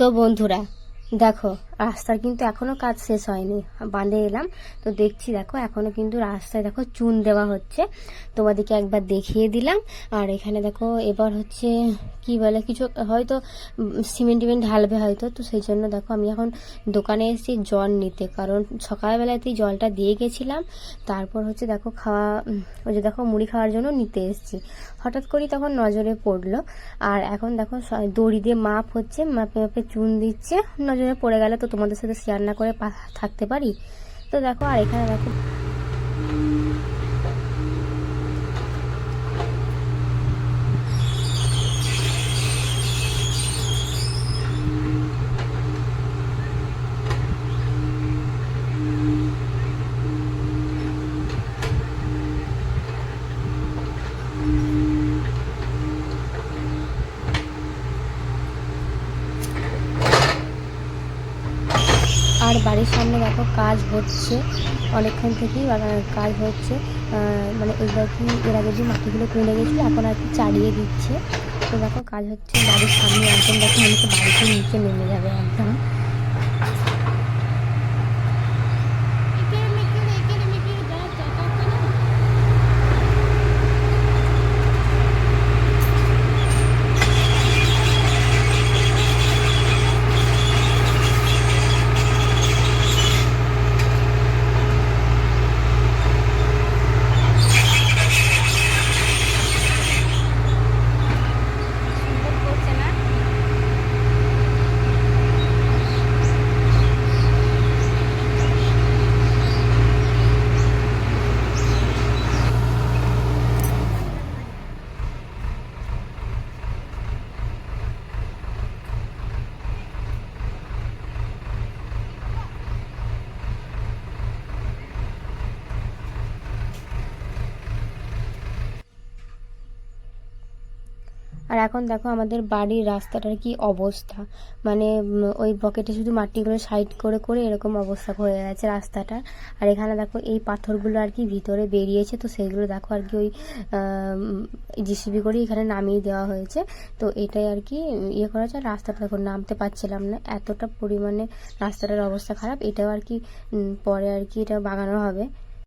তো বন্ধুরা দেখো রাস্তার কিন্তু এখনও কাজ শেষ হয়নি। বাঁধে এলাম। তো দেখছি দেখো, এখনও কিন্তু রাস্তায় দেখো চুন দেওয়া হচ্ছে। তোমাদেরকে একবার দেখিয়ে দিলাম। আর এখানে দেখো, এবার হচ্ছে কি বলে, কিছু হয়তো সিমেন্ট টিমেন্ট ঢালবে হয়তো। তো সেই জন্য দেখো, আমি এখন দোকানে এসেছি জল নিতে। কারণ সকালবেলাতেই জলটা দিয়ে গেছিলাম। তারপর হচ্ছে দেখো খাওয়া, ওই যে দেখো মুড়ি খাওয়ার জন্য নিতে এসেছি। হঠাৎ করেই তখন নজরে পড়ল। আর এখন দেখো দড়ি দিয়ে মাপ হচ্ছে, মাপে মাপে চুন দিচ্ছে। নজরে পড়ে গেলে তো তোমাদের সাথে শেয়ার না করে থাকতে পারি? তো দেখো আর এখানে দেখো আর বাড়ির সামনে দেখো কাজ হচ্ছে। অনেকক্ষণ থেকেই কাজ হচ্ছে। মানে এইবার কি, এর আগে যে মাটিগুলো তুলে গেছিল, এখন আর কি চালিয়ে দিচ্ছে। তো দেখো কাজ হচ্ছে বাড়ির সামনে, একদম দেখো মনে হচ্ছে বাড়িতে নিচে নেমে যাবে একদম। আর এখন দেখো আমাদের বাড়ির রাস্তাটার কি অবস্থা। মানে ওই বকেটে শুধু মাটিগুলো সাইড করে করে এরকম অবস্থা হয়ে গেছে রাস্তাটা। আর এখানে দেখো এই পাথরগুলো আর কি ভিতরে বেরিয়েছে, তো সেগুলো দেখো আর কি ওই জিসিবি করে এখানে নামিয়ে দেওয়া হয়েছে। তো এটাই আর কি ইয়ে করা আর রাস্তাটা দেখো নামতে পারছিলাম না। এতটা পরিমাণে রাস্তাটার অবস্থা খারাপ। এটাও আর কি পরে আর কি এটা বাগানো হবে।